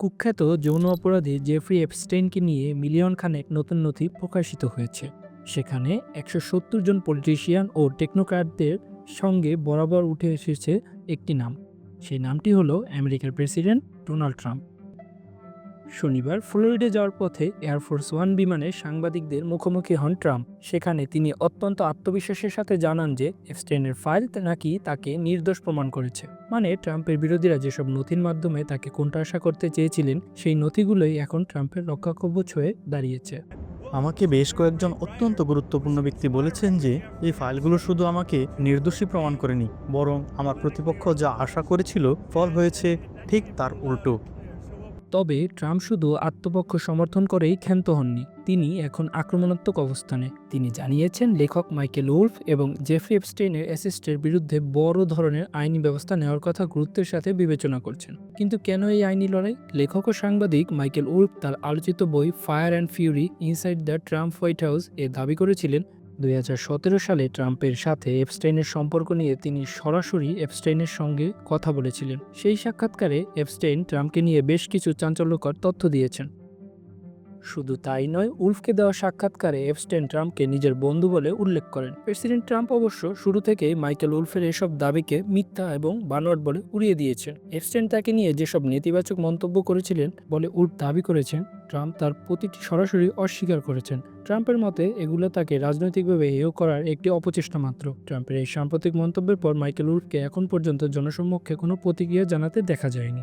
কুখ্যাত যৌন অপরাধী জেফ্রি এপস্টেইনকে নিয়ে মিলিয়ন খানেক নতুন নথি প্রকাশিত হয়েছে। সেখানে একশো সত্তর জন পলিটিশিয়ান ও টেকনোক্র্যাটদের সঙ্গে বরাবর উঠে এসেছে একটি নাম। সেই নামটি হলো আমেরিকার প্রেসিডেন্ট ডোনাল্ড ট্রাম্প। শনিবার ফ্লোরিডে যাওয়ার পথে এয়ারফোর্স ওয়ান বিমানে সাংবাদিকদের মুখোমুখি হন ট্রাম্প। সেখানে তিনি অত্যন্ত আত্মবিশ্বাসের সাথে জানান যে এফস্টেনের ফাইল নাকি তাকে নির্দোষ প্রমাণ করেছে। মানে ট্রাম্পের বিরোধীরা যেসব নথির মাধ্যমে তাকে কোণঠাসা করতে চেয়েছিলেন, সেই নথিগুলোই এখন ট্রাম্পের রক্ষাকবচ হয়ে দাঁড়িয়েছে। আমাকে বেশ কয়েকজন অত্যন্ত গুরুত্বপূর্ণ ব্যক্তি বলেছেন যে এই ফাইলগুলো শুধু আমাকে নির্দোষী প্রমাণ করেনি, বরং আমার প্রতিপক্ষ যা আশা করেছিল, ফল হয়েছে ঠিক তার উল্টো। তবে ট্রাম্প শুধু আত্মপক্ষ সমর্থন করেই ক্ষান্ত হননি, তিনি এখন আক্রমণাত্মক অবস্থানে। তিনি জানিয়েছেন, লেখক মাইকেল উলফ এবং জেফ্রি এপস্টেইনের অ্যাসিস্টের বিরুদ্ধে বড় ধরনের আইনি ব্যবস্থা নেওয়ার কথা গুরুত্বের সাথে বিবেচনা করছেন। কিন্তু কেন এই আইনি লড়াই? লেখক ও সাংবাদিক মাইকেল উলফ তার আলোচিত বই fire and fury, inside the Trump White House এ দাবি করেছিলেন দুই হাজার সতেরো সালে ট্রাম্পের সাথে এপস্টাইনের সম্পর্ক নিয়ে তিনি সরাসরি এপস্টাইনের সঙ্গে কথা বলেছিলেন। সেই সাক্ষাৎকারে এপস্টাইন ট্রাম্পকে নিয়ে বেশ কিছু চাঞ্চল্যকর তথ্য দিয়েছেন। শুধু তাই নয়, উলফকে দেওয়া সাক্ষাৎকারে এপস্টেন ট্রাম্পকে নিজের বন্ধু বলে উল্লেখ করেন। প্রেসিডেন্ট ট্রাম্প অবশ্য শুরু থেকেই মাইকেল উলফের এসব দাবিকে মিথ্যা এবং বানোয়াট বলে উড়িয়ে দিয়েছেন। এপস্টেন তাকে নিয়ে যেসব নেতিবাচক মন্তব্য করেছিলেন বলে উলফ দাবি করেছেন ট্রাম্প তার প্রতিটি সরাসরি অস্বীকার করেছেন। ট্রাম্পের মতে, এগুলো তাকে রাজনৈতিকভাবে হেয় করার একটি অপচেষ্টা মাত্র। ট্রাম্পের এই সাম্প্রতিক মন্তব্যের পর মাইকেল উডকে এখন পর্যন্ত জনসম্মুখে কোনো প্রতিক্রিয়া জানাতে দেখা যায়নি।